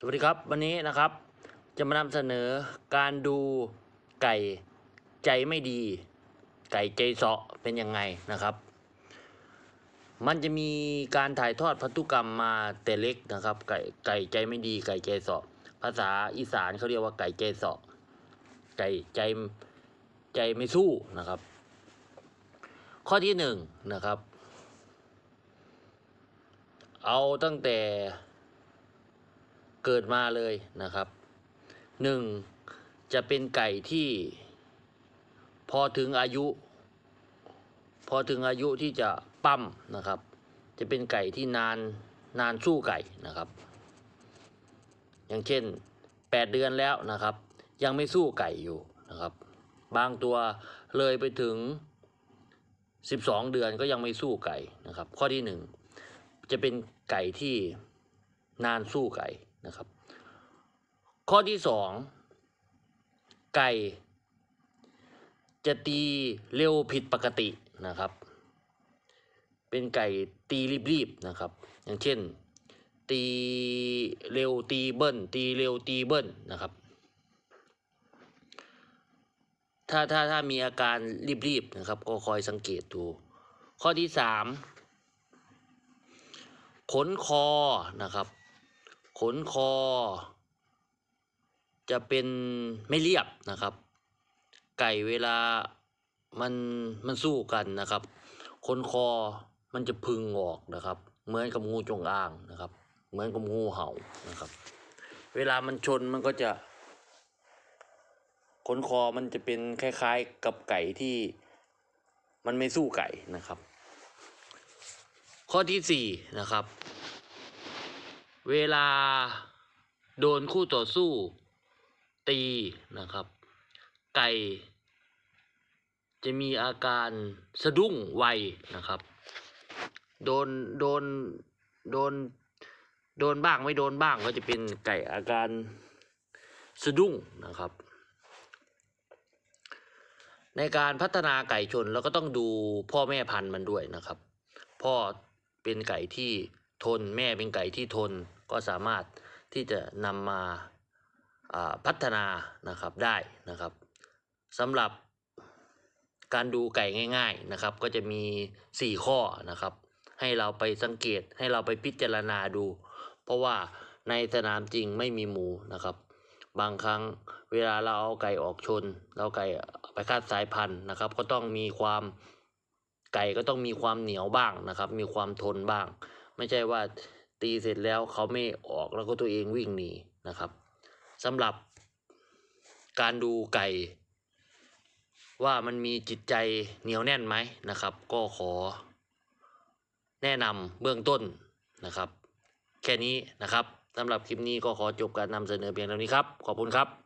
สวัสดีครับวันนี้นะครับจะมานำเสนอการดูไก่ใจไม่ดี ไก่ใจเสาะเป็นยังไงนะครับ มันจะมีการถ่ายทอดพันธุกรรมมาแต่เล็กนะครับ ไก่ไก่ใจไม่ดี ไก่ใจเสาะภาษาอีสานเขาเรียกว่าไก่ใจเสาะไก่ใจใจไม่สู้นะครับ ข้อที่หนึ่งนะครับ เอาตั้งแต่ เกิดมาเลยนะครับหนึ่งจะเป็นไก่ที่พอถึงอายุ พอถึงอายุที่จะปั้มนะครับ จะเป็นไก่ที่นานนานสู้ไก่นะครับ อย่างเช่นแปดเดือนแล้วนะครับ ยังไม่สู้ไก่อยู่นะครับ บางตัวเลยไปถึงสิบสองเดือนก็ยังไม่สู้ไก่นะครับ ข้อที่หนึ่งจะเป็นไก่ที่นานสู้ไก่ นะครับ ข้อที่สองไก่ จะตีเร็วผิดปกตินะครับ เป็นไก่ตีรีบๆนะครับ อย่างเช่น ตีเร็วตีเบิ้ลตีเร็วตีเบิ้ลนะครับ ถ้าถ้าถ้ามีอาการรีบๆนะครับ ก็คอยสังเกตดู ข้อที่สามขนคอนะครับ ขนคอ จะเป็นไม่เรียบนะครับ ไก่เวลามันมันสู้กันนะครับ ขนคอมันจะพึงออกนะครับ เหมือนกับงูจงอางนะครับ เหมือนกับงูเห่านะครับ เวลามันชนมันก็จะขนคอมันจะเป็นคล้ายๆกับไก่ที่มันไม่สู้ไก่นะครับ ข้อที่สี่นะครับ เวลาโดนคู่ต่อสู้ ตีนะครับ ไก่จะมีอาการสะดุ้งไวนะครับ โดนโดนโดนโดนบ้างไม่โดนบ้างก็จะเป็นไก่อาการสะดุ้งนะครับ ในการพัฒนาไก่ชนเราก็ต้องดูพ่อแม่พันธุ์มันด้วยนะครับ พ่อเป็นไก่ที่ทนแม่เป็นไก่ที่ทน ก็สามารถที่จะนำมาพัฒนานะครับได้นะครับสำหรับการดูไก่ง่าย ๆนะครับ ก็จะมี 4 ข้อนะครับ ให้เราไปสังเกตให้เราไปพิจารณาดู เพราะว่าในสนามจริงไม่มีหมูนะครับ บางครั้งเวลาเราเอาไก่ออกชน เราไก่ไปคาดสายพันธุ์นะครับ ก็ต้องมีความไก่ก็ต้องมีความเหนียวบ้างนะครับ มีความทนบ้าง ไม่ใช่ว่า ตีเสร็จแล้วเขาไม่ออกแล้วก็ตัวเองวิ่งหนีนะครับสำหรับการดูไก่ ว่ามันมีจิตใจเหนียวแน่นไหมนะครับ ก็ขอ แนะนำเบื้องต้นนะครับ แค่นี้นะครับสำหรับคลิปนี้ก็ขอจบการนำเสนอเพียงเท่านี้ครับ ขอบคุณครับ